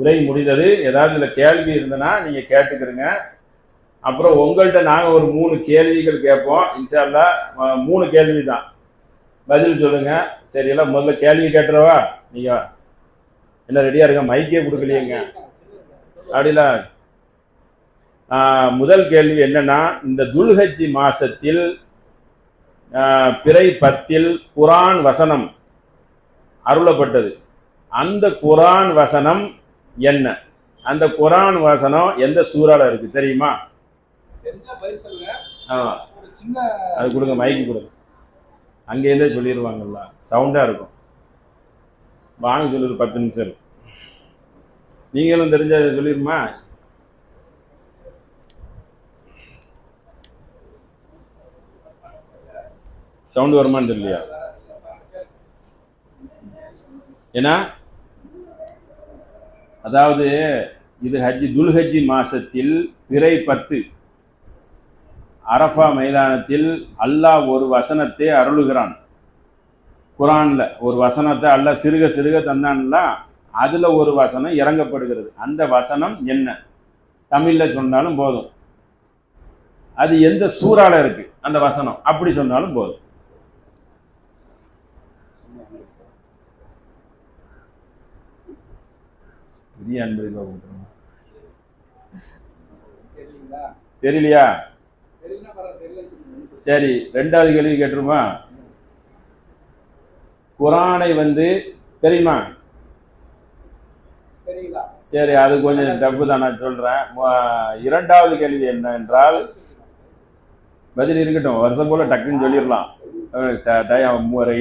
உரை முடிந்தது. ஏதாவது இதில் கேள்வி இருந்ததுன்னா நீங்கள் கேட்டுக்கிறங்க அப்புறம் உங்கள்கிட்ட நாங்கள் ஒரு மூணு கேள்விகள் கேட்போம். இன்ஷால்லா மூணு கேள்வி தான் பதில் சொல்லுங்கள் சரியெல்லாம் முதல்ல கேள்வி கேட்டுறவா? நீங்கள் என்ன ரெடியாக இருங்க. மைக்கே கொடுக்கலையேங்க. அப்படில. முதல் கேள்வி என்னன்னா இந்த துல்ஹஜி மாசத்தில் பிறை பத்தில் குரான் வசனம் அருளப்பட்டது. அந்த குரான் வசனம் என்ன? அந்த குரான் வசனம் எந்த சூறால இருக்கு தெரியுமா? அது கொடுங்க மைக்கு கொடுங்க. அங்கேருந்தே சொல்லிடுவாங்கல்ல சவுண்டா இருக்கும். வாங்க சொல்லுது பத்து நிமிஷம் இருக்கு. நீங்களும் தெரிஞ்ச சொல்லிருமா? சவுண்ட் வருமான்னு தெரியலையா? ஏன்னா அதாவது இது ஹஜ்ஜி துல்ஹஜ்ஜி மாசத்தில் பிறை பத்து. அரஃபா மைதானத்தில் அல்லாஹ் ஒரு வசனத்தை அருளுகிறான். குரான்ல ஒரு வசனத்தை அல்லாஹ் சிறுக சிறுக தந்தான்ல அதில் ஒரு வசனம் இறங்கப்படுகிறது. அந்த வசனம் என்ன? தமிழில் சொன்னாலும் போதும். அது எந்த சூறாவில் இருக்குது அந்த வசனம். அப்படி சொன்னாலும் போதும். பெரிய அன்பு ரூபா கொடுத்துருங்க. தெரியலையா? சரி ரெண்டாவது கேள்வி கேட்டுருமா? குரானை வந்து தெரியுமா? சரி அது கொஞ்சம் தப்பு தான் நான் சொல்றேன். இரண்டாவது கேள்வி என்ன என்றால் பதில் இருக்கட்டும் வருஷம் போல டக்குன்னு சொல்லிடலாம்.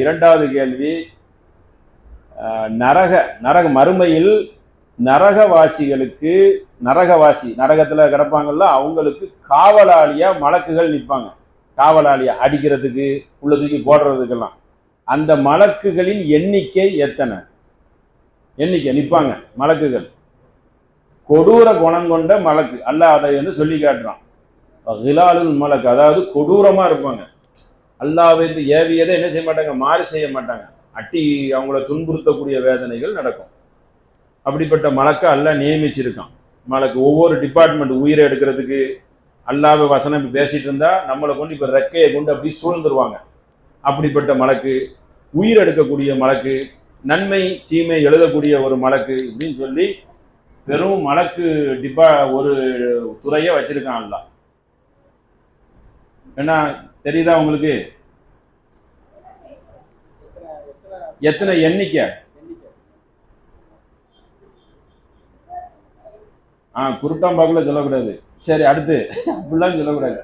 இரண்டாவது கேள்வி நரக நரக மறுமையில் நரகவாசிகளுக்கு நரகவாசி நரகத்தில் கிடப்பாங்கல்ல அவங்களுக்கு காவலாளியாக மலக்குகள் நிற்பாங்க காவலாளியா அடிக்கிறதுக்கு உள்ள தூக்கி போடுறதுக்கெல்லாம். அந்த மலக்குகளின் எண்ணிக்கை எத்தனை? எண்ணிக்கை நிற்பாங்க மலக்குகள். கொடூர குணம் கொண்ட மலக்கு அல்லாஹ் அதை வந்து சொல்லி காட்டுறான். ஹிலாலுல் மலக்கு அதாவது கொடூரமாக இருப்பாங்க. அல்லாஹ்வை வந்து ஏவியதை என்ன செய்ய மாட்டாங்க? மாறு செய்ய மாட்டாங்க. அட்டி அவங்கள துன்புறுத்தக்கூடிய வேதனைகள் நடக்கும். அப்படிப்பட்ட மலக்கை அல்லாஹ் நியமிச்சிருக்கான். மலக்கு ஒவ்வொரு டிபார்ட்மெண்ட் உயிரை எடுக்கிறதுக்கு அல்லாத வசனம் இப்படி பேசிட்டு இருந்தா நம்மளை கொண்டு இப்போ ரெக்கையை கொண்டு அப்படி சூழ்ந்துருவாங்க. அப்படிப்பட்ட மலக்கு உயிர் எடுக்கக்கூடிய மலக்கு நன்மை தீமை எழுதக்கூடிய ஒரு மலக்கு இப்படின்னு சொல்லி பெரும் மலக்கு டிபா ஒரு துறையை வச்சிருக்கான் அல்லா என்ன தெரியுதா உங்களுக்கு? எத்தனை எண்ணிக்கை? ஆ குருட்டாம்பாக்குல சொல்லக்கூடாது. சரி அடுத்து. அப்படிலாம் சொல்லக்கூடாது.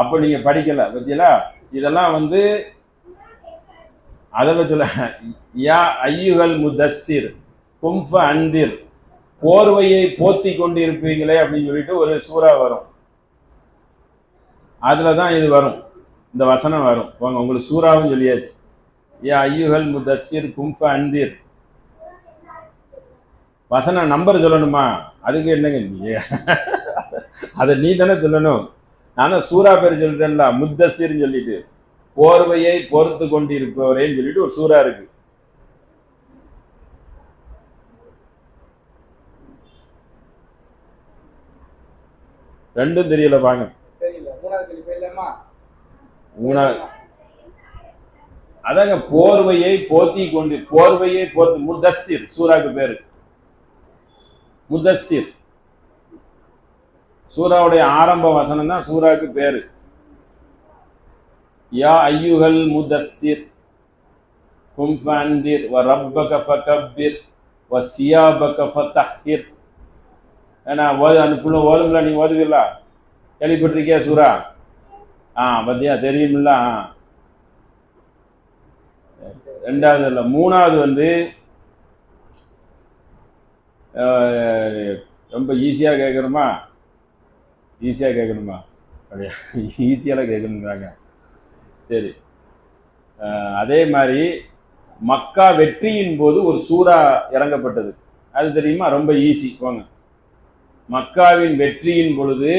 அப்போ நீங்க படிக்கல பத்தியலா? இதெல்லாம் வந்து அதை சொல்ல யா ஐயுகள் முதஸ்ஸிர் கும்ஃப அந்திர் போர்வையை போத்தி கொண்டு இருப்பீங்களே அப்படின்னு சொல்லிட்டு ஒரு சூறா வரும். அதில் தான் இது வரும். இந்த வசனம் வரும். போங்க உங்களுக்கு சூறாவும் சொல்லியாச்சு. யா ஐயுகள் முதஸ்ஸிர் கும்ஃப அந்திர். வசனம் நம்பர் சொல்லணுமா? அதுக்கு என்னங்க நீ அதை நீ தானே சொல்லணும். நானும் சூறா பேர் சொல்லிட்டேன்ல முத்தசிர்னு சொல்லிட்டு. போர்வையை பொறுத்து கொண்டு இருப்பவரேன்னு சொல்லிட்டு ஒரு சூறா இருக்கு. ரெண்டும் தெரியல பாங்க அதாங்க போர்வையை போத்தி கொண்டு போர்வையை போர்த்து முத்தஸ்ஸிர் சூறாக்கு பேரு. முத்தஸ்ஸிர் சூறாவுடைய ஆரம்ப வசனம் தான் சூராவுக்கு பேரு. யா ஐயுகல் முதஸ்ஸிர் கும் ஃபஅன்திர். வ ரப்பக ஃபகப்பிர். வ சியாபக ஃபதஹிர் ஏன்னா ஓது அந்த புள்ள ஓதுங்களா? நீ ஓதுவீங்களா? கேள்விப்பட்டிருக்கியா சூரா ஆ பத்தியா தெரியுமில்ல ஆ. ரெண்டாவது இல்லை மூணாவது வந்து ரொம்ப ஈஸியாக கேட்குறோமா ஈஸியாக கேட்கணுமா? அப்படியா? ஈஸியாக கேட்கணுன்றாங்க சரி. அதே மாதிரி மக்கா வெற்றியின் போது ஒரு சூறா இறங்கப்பட்டது. அது தெரியுமா? ரொம்ப ஈஸி வாங்க. மக்காவின் வெற்றியின் பொழுது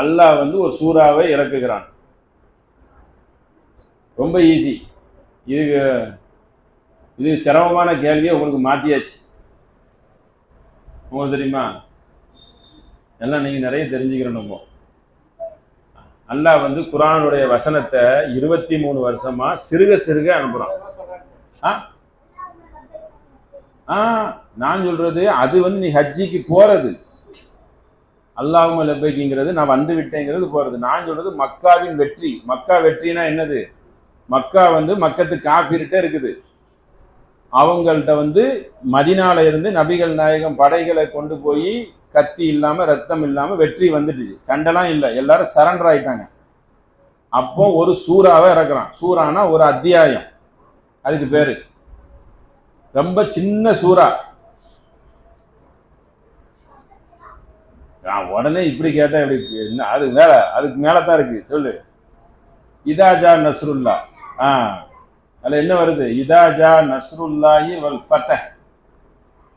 அல்லாஹ் வந்து ஒரு சூறாவை இறக்குகிறான். ரொம்ப ஈஸி இது இது சிரமமான கேள்வியை உங்களுக்கு மாற்றியாச்சு உங்களுக்கு தெரியுமா எல்லாம் நீங்கள் நிறைய தெரிஞ்சுக்கிறோம் நம்ம அல்லாஹ் வந்து குரானுடைய வசனத்தை இருபத்தி மூணு வருஷமா சிறுக சிறுக அனுப்புகிறான் ஆ? ஆ நான் சொல்றது அது வந்து நீ ஹஜ்ஜிக்கு போறது. அல்லாஹும் லெப்பைக்குங்கிறது நான் வந்து விட்டேங்கிறது போறது. நான் சொல்றது மக்காவின் வெற்றி. மக்கா வெற்றினா என்னது? மக்கா வந்து மக்கத்து காஃபிர்கிட்ட இருக்குது. அவங்கள்ட்ட வந்து மதினால இருந்து நபிகள் நாயகம் படைகளை கொண்டு போய் கத்தி இல்லாம ரத்தம் இல்லாம வெற்றி வந்துட்டு சண்டைலாம் இல்லை. எல்லாரும் சரண்டர் ஆயிட்டாங்க. அப்போ ஒரு சூறாவை இறக்குறான். சூறானா ஒரு அத்தியாயம். அதுக்கு பேரு. ரொம்ப சின்ன சூறா. நான் உடனே இப்படி கேட்டா இப்படி என்ன அது மேல அதுக்கு மேல தான் இருக்கு. சொல்லு. இதாஜா நஸ்ருல்லா. ஆ. அதில் என்ன வருது? இதாஜா நஸ்ருல்லாஹி வல் ஃபத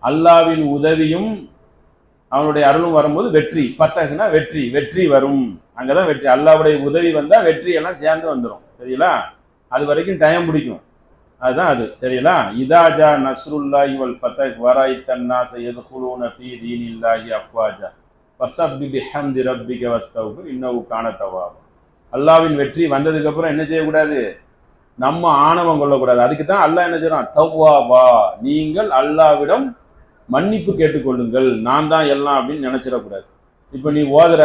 அல்லாவின் உதவியும் அவனுடைய அருளும் வரும்போது வெற்றி. ஃபத்தகுனா வெற்றி வெற்றி வரும். அங்கே தான் வெற்றி. அல்லாவுடைய உதவி வந்தால் வெற்றி எல்லாம் சேர்ந்து வந்துடும் சரிங்களா? அது வரைக்கும் டைம் பிடிக்கும். அதுதான் அது. சரிங்களா? இதாஜா நஸ்ருல்லாஹி வல் ஃபதக் வராய் தன்னாச எதுகுலூன ஃபீ தீனில்லாஹி அஃவாஜா வசப்பி பிஹம்தி ரப்பிக வஸ்தவுக்கு இன்னவு காண தவாபம் அல்லாவின் வெற்றி வந்ததுக்கப்புறம் என்ன செய்யக்கூடாது? நம்ம ஆணவம் கொள்ளக்கூடாது. அதுக்கு தான் அல்லாஹ் என்ன செய்யறான் தவ்வாபா நீங்கள் அல்லாவிடம் மன்னிப்பு கேட்டுக்கொள்ளுங்கள். நான் தான் எல்லாம் அப்படின்னு நினைச்சிடக்கூடாது. இப்போ நீ ஓதுற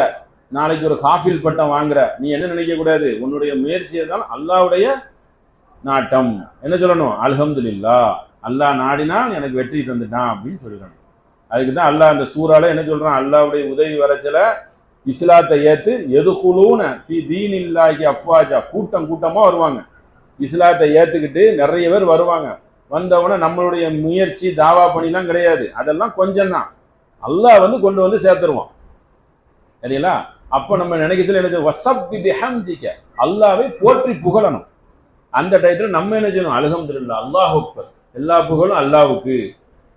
நாளைக்கு ஒரு காஃபில் பட்டம் வாங்குற நீ என்ன நினைக்க கூடாது உன்னுடைய முயற்சி இருந்தாலும் அல்லாவுடைய நாட்டம். என்ன சொல்லணும்? அல்ஹம்துலில்லா. அல்லாஹ் நாடினால் எனக்கு வெற்றி தந்துட்டான் அப்படின்னு சொல்லணும் அதுக்கு தான் அல்லாஹ் அந்த சூறால என்ன சொல்றான்? அல்லாவுடைய உதவி வரச்சல இஸ்லாத்தை ஏத்து குழுன்னு ஃபி தீனில்லாஹி அஃப்வாஜா. கூட்டம் கூட்டமா வருவாங்க. இஸ்லாத்தை ஏற்றுக்கிட்டு நிறைய பேர் வருவாங்க. வந்தவொடனே நம்மளுடைய முயற்சி தாவா பணிலாம் கிடையாது. அதெல்லாம் கொஞ்சம் தான். அல்லாஹ் வந்து கொண்டு வந்து சேர்த்துருவான். சரிங்களா? அப்போ நம்ம நினைக்கிறதுல என்ன செய்யணும் வசப்பி பிஹம்திக. அல்லாவை போற்றி புகழணும். அந்த டயத்தில் நம்ம என்ன செய்யணும்? அழுகம் அல்லாஹ் அல்லாஹுக்கு எல்லா புகழும் அல்லாவுக்கு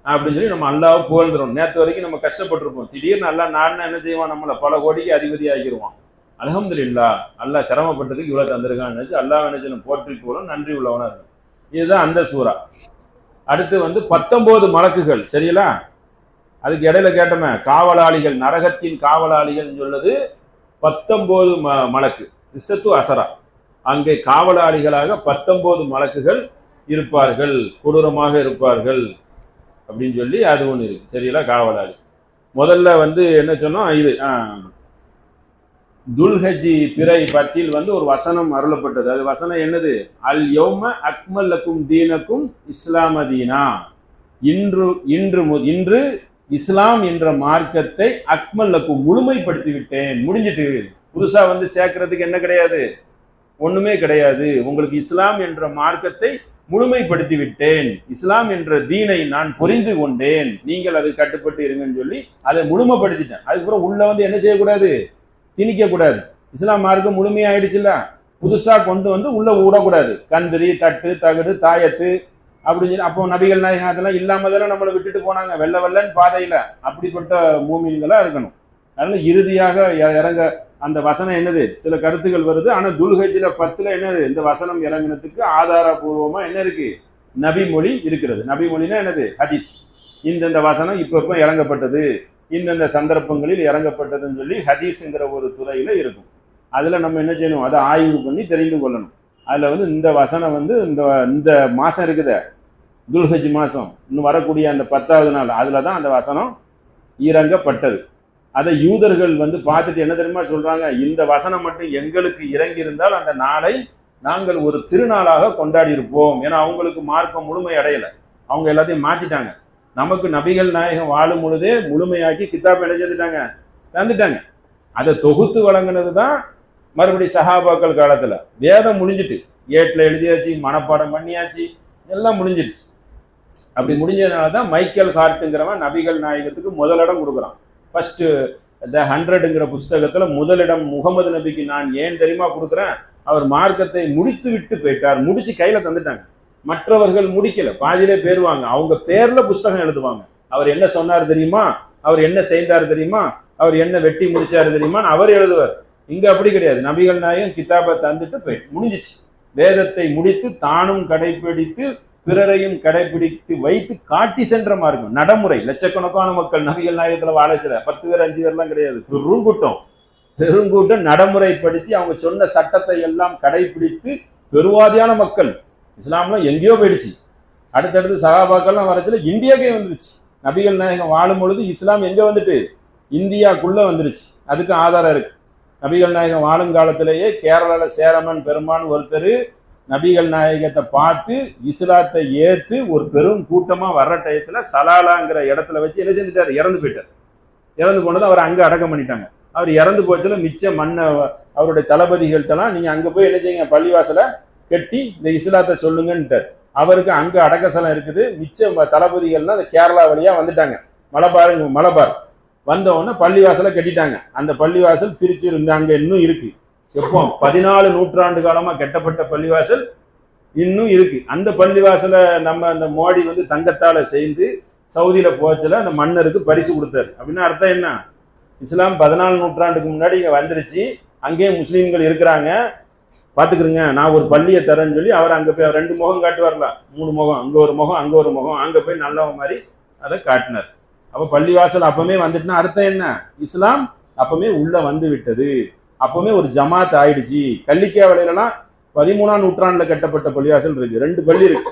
அப்படின்னு சொல்லி நம்ம அல்லாஹ் புகழ்ந்துடும் நேற்று வரைக்கும் நம்ம கஷ்டப்பட்டிருப்போம். திடீர்னு அல்லா நாடுனா என்ன செய்வான்? நம்மளை பல கோடிக்கு அதிபதி ஆகிடுவான் அலகம்து இல்லா அல்லாஹ் சிரமப்பட்டதுக்கு இவ்வளோ தந்திருக்கான்னு நினச்சி அல்லாஹ் என்ன போற்றி போலும் நன்றி உள்ளவனாக இருக்கும் இதுதான் அந்த சூறா. அடுத்து வந்து பத்தொம்போது மலக்குகள் சரிங்களா அதுக்கு இடையில கேட்டோமே காவலாளிகள் நரகத்தின் காவலாளிகள் சொல்லுது பத்தொம்போது ம மலக்கு. இசத்து அசரா. அங்கே காவலாளிகளாக பத்தொம்போது மலக்குகள் இருப்பார்கள். கொடூரமாக இருப்பார்கள். அப்படின்னு சொல்லி அது ஒன்று இருக்கு. சரிங்களா காவலாளி. முதல்ல வந்து என்ன சொன்னோம்? இது ஆ, துல்ஹஜி பிறை பத்தில் வந்து ஒரு வசனம் அருளப்பட்டது. அது வசனம் என்னது? அல் யௌம அக்மல்லக்கும் தீனக்கும் இஸ்லாம தீனா. இன்று இன்று மு- இன்று இஸ்லாம் என்ற மார்க்கத்தை அக்மல்லக்கும் முழுமைப்படுத்தி விட்டேன் முடிஞ்சிட்டு. புதுசா வந்து சேர்க்கறதுக்கு என்ன கிடையாது? ஒண்ணுமே கிடையாது. உங்களுக்கு இஸ்லாம் என்ற மார்க்கத்தை முழுமைப்படுத்தி விட்டேன் இஸ்லாம் என்ற தீனை நான் புரிந்து கொண்டேன். நீங்கள் அது கட்டுப்பட்டு இருங்கன்னு சொல்லி அதை முழுமைப்படுத்திட்டேன். அதுக்கப்புறம் உள்ள வந்து என்ன செய்யக்கூடாது? திணிக்கக்கூடாது இஸ்லாம் மார்க்கம் முழுமையாயிடுச்சுல்ல? புதுசாக கொண்டு வந்து உள்ளே விடக்கூடாது கந்திரி தட்டு தகடு தாயத்து அப்படின்னு சொல்லி அப்போ நபிகள் நாயகம் அதெல்லாம் இல்லாமல் தானே நம்மளை விட்டுட்டு போனாங்க. வெள்ள வெள்ளன்னு பாதையில் அப்படிப்பட்ட மூமின்களா இருக்கணும். அதனால் இறுதியாக இறங்க அந்த வசனம் என்னது? சில கருத்துக்கள் வருது. ஆனால் துல்ஹஜில் பத்தில் என்னது? இந்த வசனம் இறங்கினத்துக்கு ஆதாரபூர்வமாக என்ன இருக்கு? நபி மொழி இருக்கிறது. நபி மொழினா என்னது? ஹதீஸ். இந்தந்த வசனம் இப்போ இப்போ இறங்கப்பட்டது. இந்தந்த சந்தர்ப்பங்களில் இறங்கப்பட்டதுன்னு சொல்லி ஹதீஸுங்கிற ஒரு துறையில் இருக்கும். அதில் நம்ம என்ன செய்யணும்? அதை ஆய்வு பண்ணி தெரிந்து கொள்ளணும். அதில் வந்து இந்த வசனம் வந்து இந்த இந்த மாதம் இருக்குதே. துல்ஹஜ் மாதம் இன்னும் வரக்கூடிய அந்த பத்தாவது நாள். அதில் தான் அந்த வசனம் இறங்கப்பட்டது. அதை யூதர்கள் வந்து பார்த்துட்டு என்ன தெரியுமா சொல்கிறாங்க இந்த வசனம் மட்டும் எங்களுக்கு இறங்கியிருந்தால் அந்த நாளை நாங்கள் ஒரு திருநாளாக கொண்டாடி இருப்போம் ஏன்னா அவங்களுக்கு மார்க்கம் முழுமை அடையலை. அவங்க எல்லாத்தையும் மாற்றிட்டாங்க நமக்கு நபிகள் நாயகம் வாழும் பொழுதே முழுமையாக்கி கித்தாப் என்ன செஞ்சுட்டாங்க தந்துட்டாங்க. அதை தொகுத்து வழங்கினது தான் மறுபடி சஹாபாக்கள் காலத்தில். வேதம் முடிஞ்சிட்டு ஏட்டில் எழுதியாச்சு மனப்பாடம் பண்ணியாச்சு எல்லாம் முடிஞ்சிருச்சு. அப்படி முடிஞ்சதுனால தான் மைக்கேல் ஹார்ட்டுங்கிறவன் நபிகள் நாயகத்துக்கு முதலிடம் கொடுக்குறான். ஃபஸ்ட்டு த ஹண்ட்ரடுங்கிற புஸ்தகத்தில் முதலிடம் முகமது நபிக்கு நான் ஏன் தெரியுமா கொடுக்குறேன்? அவர் மார்க்கத்தை முடித்து விட்டு போயிட்டார். முடிச்சு கையில் தந்துட்டாங்க. மற்றவர்கள் முடிக்கல. பாதியிலே பேருவாங்க. அவங்க பேர்ல புஸ்தகம் எழுதுவாங்க. அவர் என்ன சொன்னார் தெரியுமா? அவர் என்ன செய்தார் தெரியுமா? அவர் என்ன வெட்டி முடிச்சாரு தெரியுமா? அவர் எழுதுவார். இங்க அப்படி கிடையாது. நபிகள் நாயகம் கிதாபை தந்துட்டு போய் முடிஞ்சிச்சு. வேதத்தை முடித்து தானும் கடைபிடித்து பிறரையும் கடைபிடித்து வைத்து காட்டி சென்ற மார்க்கம். நடைமுறை. லட்சக்கணக்கான மக்கள் நபிகள் நாயகத்துல வாழச்சில பத்து பேர் அஞ்சு பேர்லாம் கிடையாது. பெருங்கூட்டம் பெருங்கூட்டம் நடைமுறைப்படுத்தி அவங்க சொன்ன சட்டத்தை எல்லாம் கடைபிடித்து பெருவாதியான மக்கள் இஸ்லாம்லாம் எங்கேயோ போயிடுச்சு. அடுத்தடுத்து சகாபாக்கள்லாம் வரச்சுல இந்தியாக்கே வந்துருச்சு. நபிகள் நாயகம் வாழும் பொழுது இஸ்லாம் எங்கே வந்துட்டு? இந்தியாக்குள்ளே வந்துருச்சு. அதுக்கு ஆதாரம் இருக்கு. நபிகள் நாயகம் வாழும் காலத்திலேயே கேரளாவில் சேரமன் பெருமான் ஒருத்தர் நபிகள் நாயகத்தை பார்த்து இஸ்லாத்தை ஏற்று ஒரு பெரும் கூட்டமாக வர்ற டயத்தில் சலாலாங்கிற இடத்துல வச்சு என்ன செஞ்சுட்டார்? இறந்து போயிட்டார். இறந்து போனது அவர் அங்கே அடக்கம் பண்ணிட்டாங்க. அவர் இறந்து போச்சுல மிச்ச மண்ணை அவருடைய தளபதிகள்கிட்டலாம் நீங்கள் அங்கே போய் என்ன செய்யுங்க? பள்ளிவாசலை கட்டி இந்த இஸ்லாத்தை சொல்லுங்கன்ட்டார் அவருக்கு அங்கே அடக்கசலம் இருக்குது. மிச்ச தளபதிகள்லாம் அந்த கேரளா வழியாக வந்துட்டாங்க. மலபாருங்க மலபார். வந்தவொடனே பள்ளிவாசலை கட்டிட்டாங்க. அந்த பள்ளிவாசல் திருச்சி இந்த அங்கே இன்னும் இருக்கு. எப்போ? பதினாலு நூற்றாண்டு காலமாக கட்டப்பட்ட பள்ளிவாசல் இன்னும் இருக்கு. அந்த பள்ளிவாசலை நம்ம அந்த மோடி வந்து தங்கத்தால் செய்து சவுதியில் போச்சல அந்த மன்னருக்கு பரிசு கொடுத்தாரு. அப்படின்னா அர்த்தம் என்ன? இஸ்லாம் பதினாலு நூற்றாண்டுக்கு முன்னாடி இங்கே வந்துருச்சு. அங்கேயே முஸ்லீம்கள் இருக்கிறாங்க. பாத்துக்கிறீங்க நான் ஒரு பள்ளியை தரேன்னு சொல்லி அவர் அங்கே போய் ரெண்டு முகம் காட்டுவார்ல. மூணு முகம் அங்கே ஒரு முகம் அங்கே ஒரு முகம் அங்கே போய் நல்லவன் மாதிரி அதை காட்டினார். அப்போ பள்ளிவாசல் அப்பவுமே வந்துட்டுனா அர்த்தம் என்ன? இஸ்லாம் அப்பவுமே உள்ளே வந்து விட்டது. அப்பவுமே ஒரு ஜமாத் ஆயிடுச்சு. கள்ளிக்காவலையிலலாம் பதிமூணாம் நூற்றாண்டில் கட்டப்பட்ட பள்ளிவாசல் இருக்கு. ரெண்டு பள்ளி இருக்கு.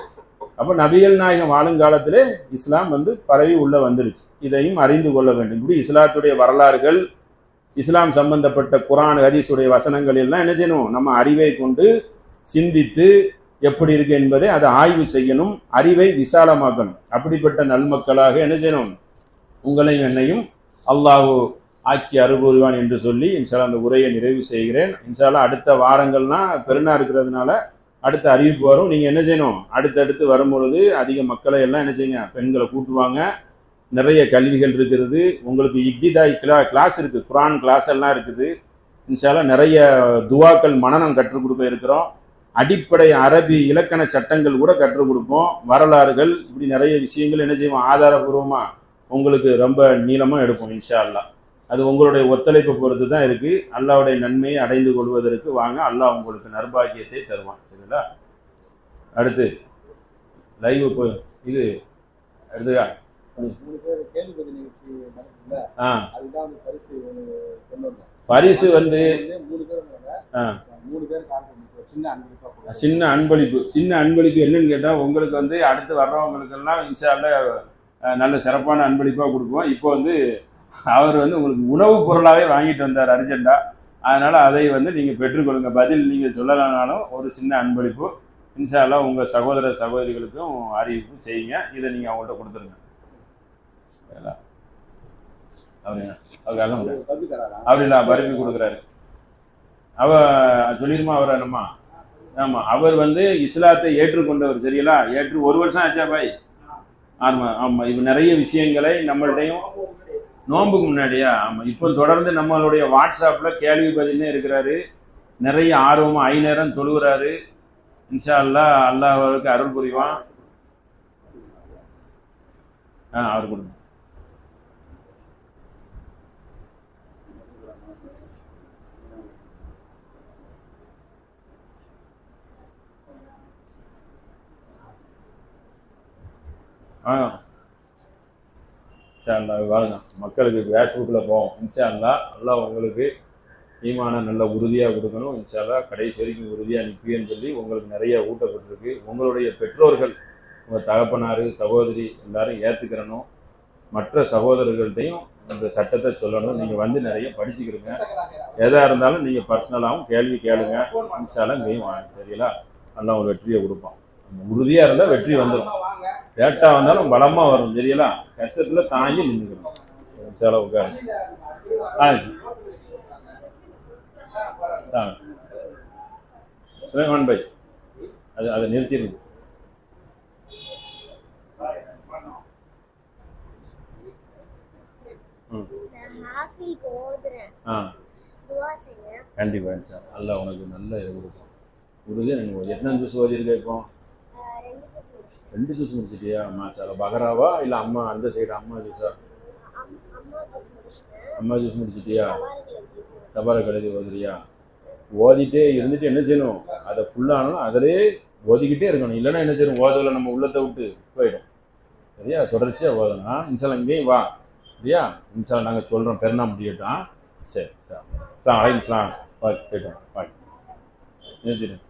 அப்போ நபிகள் நாயகம் வாழும் காலத்திலே இஸ்லாம் வந்து பரவி உள்ளே வந்துருச்சு. இதையும் அறிந்து கொள்ள வேண்டும். இப்படி இஸ்லாத்துடைய வரலாறுகள் இஸ்லாம் சம்பந்தப்பட்ட குரான் ஹதீஸுடைய வசனங்கள் எல்லாம் என்ன செய்யணும்? நம்ம அறிவை கொண்டு சிந்தித்து எப்படி இருக்கு என்பதை அதை ஆய்வு செய்யணும். அறிவை விசாலமாக்கணும். அப்படிப்பட்ட நல்மக்களாக என்ன செய்யணும்? உங்களையும் என்னையும் அல்லாஹ் ஆக்கி அருள்புரிவான் என்று சொல்லி இன்ஷால்லா அந்த உரையை நிறைவு செய்கிறேன். இன்ஷால்லா அடுத்த வாரங்கள்லாம் பெருநா இருக்கிறதுனால அடுத்த அறிவிப்பு வரும். நீங்கள் என்ன செய்யணும்? அடுத்தடுத்து வரும்பொழுது அதிக மக்களை எல்லாம் என்ன செய்யுங்க? பெண்களை கூட்டுவாங்க. நிறைய கல்விகள் இருக்கிறது. உங்களுக்கு இக்திதா கிளா கிளாஸ் இருக்குது குரான் கிளாஸ் எல்லாம் இருக்குது. இன்ஷால்லா நிறைய துவாக்கள் மனநம் கற்றுக் கொடுக்க இருக்கிறோம். அடிப்படை அரபி இலக்கண சட்டங்கள் கூட கற்றுக் கொடுப்போம். வரலாறுகள் இப்படி நிறைய விஷயங்கள் என்ன செய்வோம்? ஆதாரபூர்வமாக உங்களுக்கு ரொம்ப நீளமாக எடுப்போம் இன்ஷா அது உங்களுடைய ஒத்துழைப்பை பொறுத்து தான் இருக்குது அல்லாவுடைய நன்மையை அடைந்து கொள்வதற்கு வாங்க. அல்லாஹ் உங்களுக்கு நர்பாகியத்தை தருவான். சரிங்களா? அடுத்து லைவ் இப்போ இது அடுத்து பரிசு வந்து சின்ன அன்பளிப்பா. சின்ன அன்பளிப்பு. என்னன்னு கேட்டால் உங்களுக்கு வந்து அடுத்து வர்றவங்களுக்கெல்லாம் இன்ஷால்ல நல்ல சிறப்பான அன்பளிப்பாக கொடுப்போம். இப்போ வந்து அவர் வந்து உங்களுக்கு உணவுப் பொருளாகவே வாங்கிட்டு வந்தார் அர்ஜென்ட்டா அதனால அதை வந்து நீங்கள் பெற்றுக்கொள்ளுங்க. பதில் நீங்கள் சொல்லலைனாலும் ஒரு சின்ன அன்பளிப்பு. இன்ஷால்லா உங்கள் சகோதர சகோதரிகளுக்கும் அறிவிப்பு செய்யுங்க. இதை நீங்கள் அவங்கள்ட்ட கொடுத்துருங்க சரிங்களா? அவர் என்ன அவர் அழ முடியாது அவரு கல்வி தராரா? அப்படி இல்லை பருப்பி கொடுக்குறாரு. அவ சொல்லிருமா அவரை நம்ம ஆமா அவர் வந்து இஸ்லாத்தை ஏற்றுக்கொண்டவர் சரிங்களா ஏற்று ஒரு வருஷம் ஆச்சா பாய்? ஆமா ஆமா. இப்ப நிறைய விஷயங்களை நம்மள்டையும் நோன்புக்கு முன்னாடியா? ஆமா. இப்போ தொடர்ந்து நம்மளுடைய வாட்ஸ்அப்ல கேள்வி பதிலே இருக்கிறாரு. நிறைய ஆர்வமா ஐ நேரம் தொழுகிறாரு. இன்ஷா அல்லாஹ் அல்லாஹ் அவருக்கு அருள் புரிவான். ஆ அவர் கொடுங்க. ஆ. இன்ஷால்லா அல்லாஹ் வாருங்க மக்களுக்கு ஃபேஸ்புக்கில் போவோம். இன்ஷால்லா நல்லா உங்களுக்கு ஈமான நல்ல உறுதியாக கொடுக்கணும். இன்ஷால்லா கடைசி வரைக்கும் உறுதியாக நிற்பியன்னு சொல்லி உங்களுக்கு நிறைய ஊட்டப்பட்டிருக்கு. உங்களுடைய பெற்றோர்கள் உங்கள் தகப்பனார் சகோதரி எல்லாரும் ஏற்றுக்கிறணும் மற்ற சகோதரர்கள்ட்டையும் இந்த சட்டத்தை சொல்லணும். நீங்கள் வந்து நிறைய படிச்சுக்கிறீங்க எதாக இருந்தாலும் நீங்கள் பர்சனலாகவும் கேள்வி கேளுங்க. இன்ஷால்லாம் இங்கேயும் வாங்க. சரிங்களா? நல்லா ஒரு வெற்றியை கொடுப்போம் உறுதியாக இருந்தால் வெற்றி வந்துடும் வாங்க. லேட்டா வந்தாலும் பலமா வரும் சரிங்களா? கஷ்டத்துல தாங்கி நின்றுக்கணும் சில உட்காரு. ஆ சுலைமான் பாய் அது அதை நிறுத்திடுங்க. ம். நான் ஹாஃபில் ஓதுறேன் ஆ. துவா செய்யுங்க கண்டிப்பா. சார் நல்லா உனக்கு நல்ல இது கொடுக்கும் உறுதியாக நினைவு எத்தனை ஜூஸ் ஓதிருக்க இப்போ? ரெண்டு ஜூஸ் முடிச்சிட்டியா? அம்மா ஜூஸ் முடிச்சிட்டியா பகராவா? இல்லை அம்மா அந்த சைடு அம்மா ஜூஸா அம்மா ஜூஸ் முடிச்சிட்டியா? தபால கழுதி ஓதுறியா ஓதிட்டே இருந்துட்டு என்ன செய்யணும்? அதை ஃபுல்லானாலும் அதிலே ஓதிக்கிட்டே இருக்கணும். இல்லைன்னா என்ன செய்யணும்? ஓதல நம்ம உள்ளத்தை விட்டு போயிடும். சரியா? தொடர்ச்சியாக ஓதணும் இன்சாலம் இங்கேயும் வா. சரியா? இன்சாலம் நாங்கள் சொல்கிறோம் பெருனா முடியட்டும். சரி சரி. அஸ்லாம் அலைக்கும் இஸ்லாம் போயிட்டோம் பாய். செய்யணும்